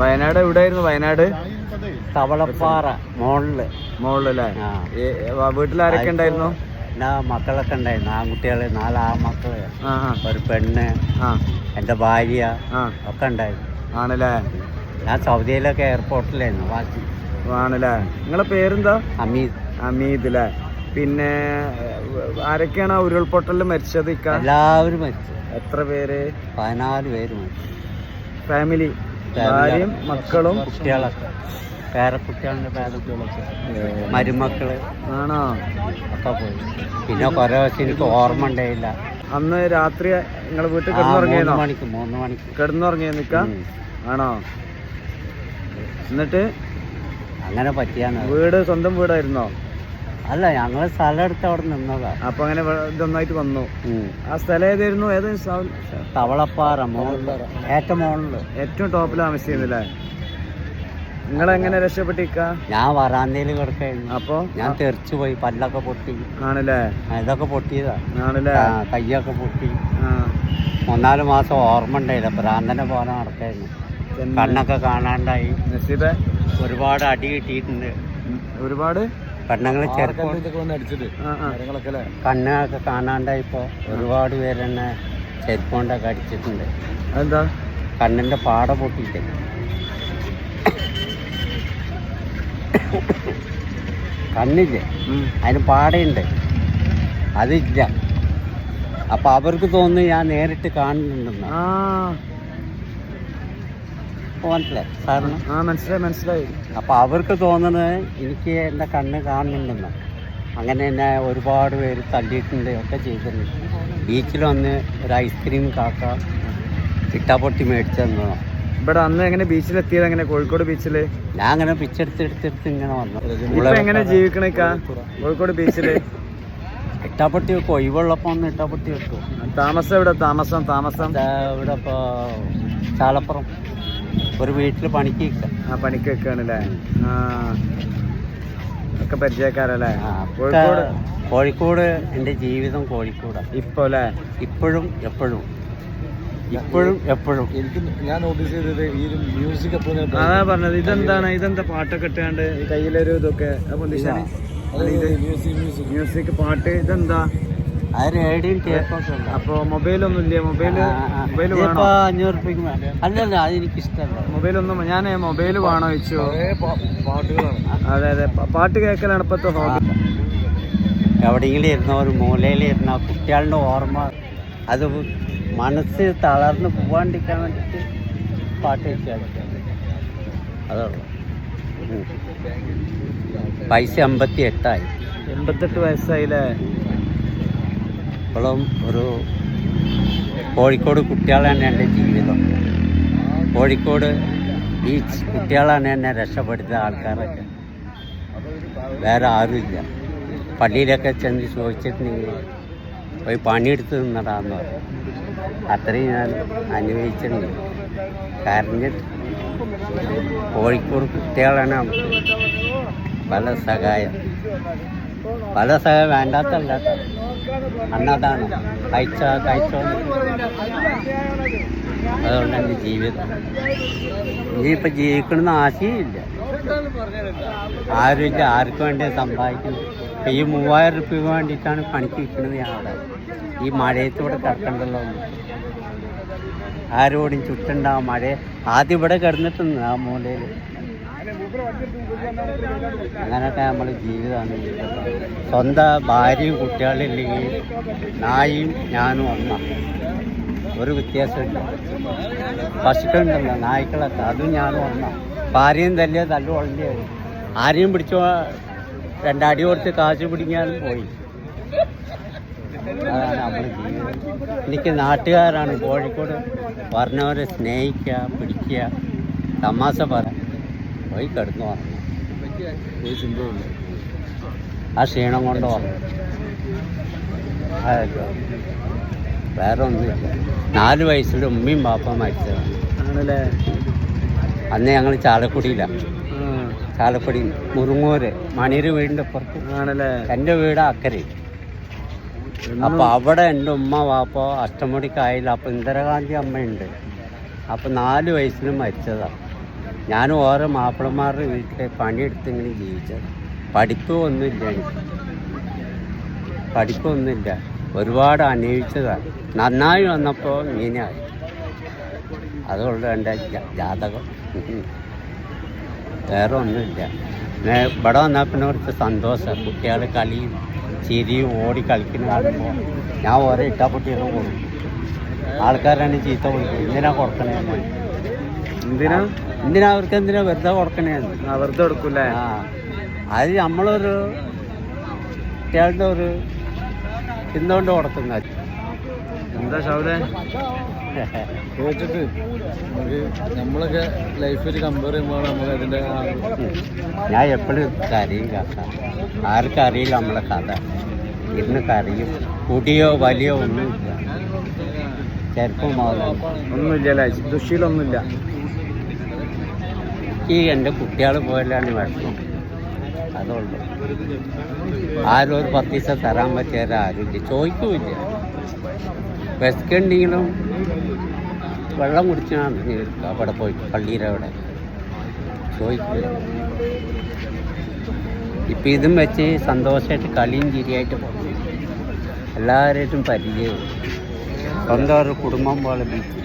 വയനാട് എവിടെയായിരുന്നു വയനാട്? തവളപ്പാറ മോളിൽ. മോളിലല്ലേ? വീട്ടിലാരൊക്കെ ഉണ്ടായിരുന്നു? മക്കളൊക്കെ ഉണ്ടായിരുന്നു. ആൺകുട്ടികൾ നാല് ആൺമക്കൾ. ഒരു പെണ്ണ് എന്റെ ഭാര്യ ഒക്കെ ഉണ്ടായിരുന്നു. ആണല്ലേ? ഞാൻ സൗദിയിലൊക്കെ എയർപോർട്ടിലായിരുന്നു ബാക്കി. ആണല്ലേ? നിങ്ങളെ പേരെന്താ? അമീദ് അമീദ് അല്ലേ പിന്നെ ആരൊക്കെയാണ് ഉരുൾപൊട്ടലിൽ മരിച്ചത് എല്ലാവരും മരിച്ചു. എത്ര പേര്? പതിനാല് പേര് മരിച്ചു. ഫാമിലി? ഭാര്യയും മക്കളും കുട്ടികളൊക്കെ. പേരക്കുട്ടികളുടെ പേരക്കുട്ടികളൊക്കെ മരുമക്കൾ. ആണോ? ഒക്കെ പോയി. പിന്നെ കുറേ ദിവസം എനിക്ക് ഓർമ്മ ഉണ്ടായില്ല. അന്ന് രാത്രി നിങ്ങളെ വീട്ടിൽ കിടന്നുറങ്ങിയെന്നോ മണിക്ക് മൂന്ന് മണിക്ക്. കിടന്നുറങ്ങിയ നിക്ക ആണോ? എന്നിട്ട്? അങ്ങനെ പറ്റിയാണ് വീട് സ്വന്തം വീടായിരുന്നോ? അല്ല ഞങ്ങൾ സ്ഥലം എടുത്ത് അവിടെ നിന്നതാ. അപ്പൊ അങ്ങനെ ഇതൊന്നായിട്ട് വന്നു. ആ സ്ഥലം ഏതായിരുന്നു? ഏത് തവളപ്പാറ ഏറ്റവും മുകളിൽ ഏറ്റവും ടോപ്പിൽ നിങ്ങൾ നിങ്ങളെങ്ങനെ രക്ഷപ്പെട്ടിക്ക ഞാൻ വരാന്തയിൽ കിടക്കായിരുന്നു. അപ്പൊ? ഞാൻ തെറിച്ചു പോയി പല്ലൊക്കെ പൊട്ടി. ആണല്ലേ? ഇതൊക്കെ പൊട്ടിയതാ. ആണല്ലേ? കയ്യൊക്കെ പൊട്ടി. ഒന്നാൽ മൂന്നാൽ മാസം ഓർമ്മ ഉണ്ടായില്ല. ഭ്രാന്തനെ പോലെ നടക്കായിരുന്നു. കണ്ണൊക്കെ കാണാണ്ടായി. നസീബെ? ഒരുപാട് അടി കിട്ടിയിട്ടുണ്ട്. ഒരുപാട്? പെണ്ണുങ്ങൾ ചെറുപ്പം. കണ്ണുകളൊക്കെ കാണാണ്ടായിപ്പോ ഒരുപാട് പേര് തന്നെ ചെരുപ്പം കൊണ്ടൊക്കെ അടിച്ചിട്ടുണ്ട്. എന്താ കണ്ണിന്റെ പാട പൊട്ടിയിട്ട് കണ്ണില്ലേ. അതിന് പാടയുണ്ട്. അതില്ല. അപ്പൊ അവർക്ക് തോന്നുന്നു ഞാൻ നേരിട്ട് കാണുന്നുണ്ടെന്ന്. മനസ്സിലായി സാറിന്? ആ മനസ്സിലായി മനസ്സിലായി. അപ്പൊ അവർക്ക് തോന്നുന്നത് എനിക്ക് എന്റെ കണ്ണ് കാണുന്നുണ്ടെന്ന് അങ്ങനെ തന്നെ ഒരുപാട് പേര് തള്ളിയിട്ടുണ്ട് ഒക്കെ ചെയ്തിട്ടുണ്ട്. ബീച്ചിൽ വന്ന് ഒരു ഐസ്ക്രീം കാക്ക ഇട്ടാപ്പൊട്ടി മേടിച്ചു തന്നതാണ് ഇവിടെ അന്ന് എങ്ങനെ ബീച്ചിലെത്തിയത് എങ്ങനെ കോഴിക്കോട് ബീച്ചിൽ? ഞാൻ അങ്ങനെ പിച്ചെടുത്ത് എടുത്തെടുത്ത് ഇങ്ങനെ വന്നു. എങ്ങനെ ജീവിക്കണ കോഴിക്കോട് ബീച്ചിൽ? ഇട്ടാപ്പൊട്ടി വെക്കും. ഒഴിവുള്ളപ്പോ ഒന്ന് ഇട്ടാപ്പൊട്ടി വെക്കും. താമസം ഇവിടെ താമസം താമസം. ഇവിടെ ഇപ്പോൾ ചാലപ്പുറം. ഒരു വീട്ടിൽ പണിക്ക് ആ പണിക്ക് വെക്കാണല്ലേ? ആ. ഒക്കെ പരിചയക്കാരല്ലേ? കോഴിക്കോട്? കോഴിക്കോട് എന്റെ ജീവിതം കോഴിക്കോടാണ് ഇപ്പൊ അല്ലേ ഇപ്പോഴും എപ്പോഴും. ഇപ്പോഴും എപ്പോഴും. എനിക്ക് ഞാൻ നോട്ടീസ് ചെയ്തത് ഈ മ്യൂസിക് അതാ പറഞ്ഞത്. ഇതെന്താണ്? ഇതെന്താ പാട്ടൊക്കെ ഇട്ടാണ്ട് കയ്യിലൊരു ഇതൊക്കെ മ്യൂസിക് പാട്ട് ഇതെന്താ? അപ്പൊ മൊബൈലൊന്നും ഇല്ലേ ഇല്ല മൊബൈൽ വേണോ? അഞ്ഞൂറ് റുപ്യക്ക് അല്ലല്ല അതെനിക്ക് ഇഷ്ടമല്ല മൊബൈലൊന്നും ഞാൻ മൊബൈൽ വേണോ വെച്ചു അതെ അതെ. പാട്ട് കേൾക്കലാണ് ഇപ്പത്തെ ഹോബി. എവിടെയെങ്കിലും ഇരുന്ന ഒരു മൂലയിൽ ഇരുന്ന കുട്ടികളുടെ ഓർമ്മ അത് മനസ്സ് തളർന്ന് പോവാണ്ടിരിക്കാൻ വേണ്ടിയിട്ട് പാട്ട് വെച്ചാൽ അതുള്ളൂ. പൈസ അമ്പത്തി എട്ടായി എൺപത്തെട്ട് വയസ്സായില്ലേ? ഇപ്പോഴും ഒരു കോഴിക്കോട് കുട്ടികളാണ് എന്റെ ജീവിതം. കോഴിക്കോട് ഈ കുട്ടികളാണ് എന്നെ രക്ഷപ്പെടുത്തിയ ആൾക്കാരൊക്കെ. വേറെ ആരുമില്ല. പള്ളിയിലൊക്കെ ചെന്ന് ചോദിച്ചിട്ടുണ്ടെങ്കിൽ പോയി പണിയെടുത്ത് നിന്നടാന്ന് പറയും അത്രയും ഞാൻ അനുഭവിച്ചിട്ടുണ്ട്. കാരണം കോഴിക്കോട് കുട്ടികളാണ് പല സഹായം. പല സഹായം വേണ്ടാത്തല്ല അന്നതാണ് കഴിച്ച കഴിച്ചോ അതുകൊണ്ട് എന്റെ ജീവിതം. ഇനിയിപ്പോൾ ജീവിക്കണമെന്ന് ആശയമില്ല ആരുമില്ല ആർക്ക് വേണ്ടി സമ്പാദിക്കുന്നു ഇപ്പൊ ഈ മൂവായിരം റുപ്യ വേണ്ടിയിട്ടാണ് പണിക്ക് നിൽക്കുന്നത് ഞങ്ങളുടെ ഈ മഴയത്തൂടെ കിടക്കണ്ടല്ലോ. ആരോടും ചുറ്റുണ്ടാവും മഴ. ആദ്യം ഇവിടെ കിടന്നിട്ടുണ്ട് ആ മൂലയിൽ അങ്ങനെയൊക്കെ നമ്മൾ ജീവിതമാണ് സ്വന്തം ഭാര്യയും കുട്ടികളും ഇല്ലെങ്കിൽ നായും ഞാനും ഒന്ന. ഒരു വ്യത്യാസമില്ല. പശുക്കളുണ്ടല്ലോ നായ്ക്കളൊക്കെ അതും ഞാനും ഒന്ന. ഭാര്യയും തല്ലിയ തല്ലു ഒളിഞ്ഞു ആരെയും പിടിച്ചോ രണ്ടടി കൊടുത്ത് കാശ് പിടിക്കാനും പോയി. അതാണ് നമ്മൾ ജീവിതം. എനിക്ക് നാട്ടുകാരാണ് കോഴിക്കോട് പറഞ്ഞവരെ സ്നേഹിക്കുക പിടിക്കുക. തമാശ പറ പോയി കിടന്നു പറഞ്ഞു ആ ക്ഷീണം കൊണ്ട്? പറഞ്ഞു അതൊക്കെ വേറെ ഒന്നുമില്ല. നാല് വയസ്സിൽ ഉമ്മയും പാപ്പ മരിച്ചതാണ്. അന്ന് ഞങ്ങൾ ചാലക്കുടിയിലാണ് ചാലക്കുടി മുറുങ്ങൂര് മണിയുടെ വീടിന്റെ പുറത്ത്. എന്റെ വീട് അക്കരെ. അപ്പൊ അവിടെ എന്റെ ഉമ്മ വാപ്പ അഷ്ടമുടിക്കായില്ല അപ്പൊ ഇന്ദിരാഗാന്ധി അമ്മയുണ്ട്. അപ്പൊ നാല് വയസ്സിൽ മരിച്ചതാ. ഞാൻ ഓരോ മാപ്പിളമാരുടെ വീട്ടിൽ പണിയെടുത്ത് ഇങ്ങനെ ജീവിച്ചത്. പഠിപ്പൊന്നുമില്ല എനിക്ക്. പഠിപ്പൊന്നുമില്ല ഒരുപാട് അന്വേഷിച്ചതാണ് നന്നായി വന്നപ്പോൾ ഇങ്ങനെയായി. അതുകൊണ്ട് എന്റെ ജാതകം. വേറെ ഒന്നുമില്ല. ഇവിടെ വന്നാൽ പിന്നെ കുറച്ച് സന്തോഷം. കുട്ടികൾ കളിയും ചിരിയും ഓടി കളിക്കുന്ന കാണുമ്പോൾ ഞാൻ ഓരോ ഇട്ടാപ്പൊട്ടിയൊക്കെ കൊടുക്കും. ആൾക്കാരാണ് ചീത്ത കൊടുക്കും ഇങ്ങനെ കൊടുക്കണേന്ന് എന്തിനാ? എന്തിനാ അവർക്ക് എന്തിനാ വെറുതെ കൊടുക്കണേന്ന് ആ, വെറുതെ കൊടുക്കൂലേ ആ അത് നമ്മളൊരു കുട്ടികളുടെ ഒരു ചിന്തകൊണ്ട് കൊടുക്കുന്ന എന്താ ഷൗലെ? കേട്ടിട്ട് നമുക്ക് നമ്മളൊക്കെ ലൈഫിൽ കമ്പയർ ചെയ്യുമ്പോൾ നമുക്ക് അതിന്റെ ഞാൻ എപ്പോഴും കരയും കഥ ആർക്കും അറിയില്ല നമ്മളെ കഥ. ഇന്ന് കറിയും കുടിയോ വലിയോ ഒന്നുമില്ല. ചെറുപ്പം ഒന്നുമില്ല അല്ലേ ഈ എന്റെ കുട്ടികൾ പോയല്ലാണ്ട് വിഷമം. അതുള്ളൂ. ആരും ഒരു പത്ത് ദിവസം തരാൻ പറ്റിയ ആരുമില്ല ചോദിക്കുമില്ല വിശക്കുണ്ടെങ്കിലും വെള്ളം കുടിച്ചാണ് അവിടെ പോയി പള്ളിയുടെ അവിടെ. ചോദിക്കില്ല ഇപ്പം ഇതും വെച്ച് സന്തോഷമായിട്ട് കളിയും ചിരിയായിട്ട് പോകും. എല്ലാവരായിട്ടും പരിചയവും. സ്വന്തം ഒരു കുടുംബം പോലെ ബീച്ച്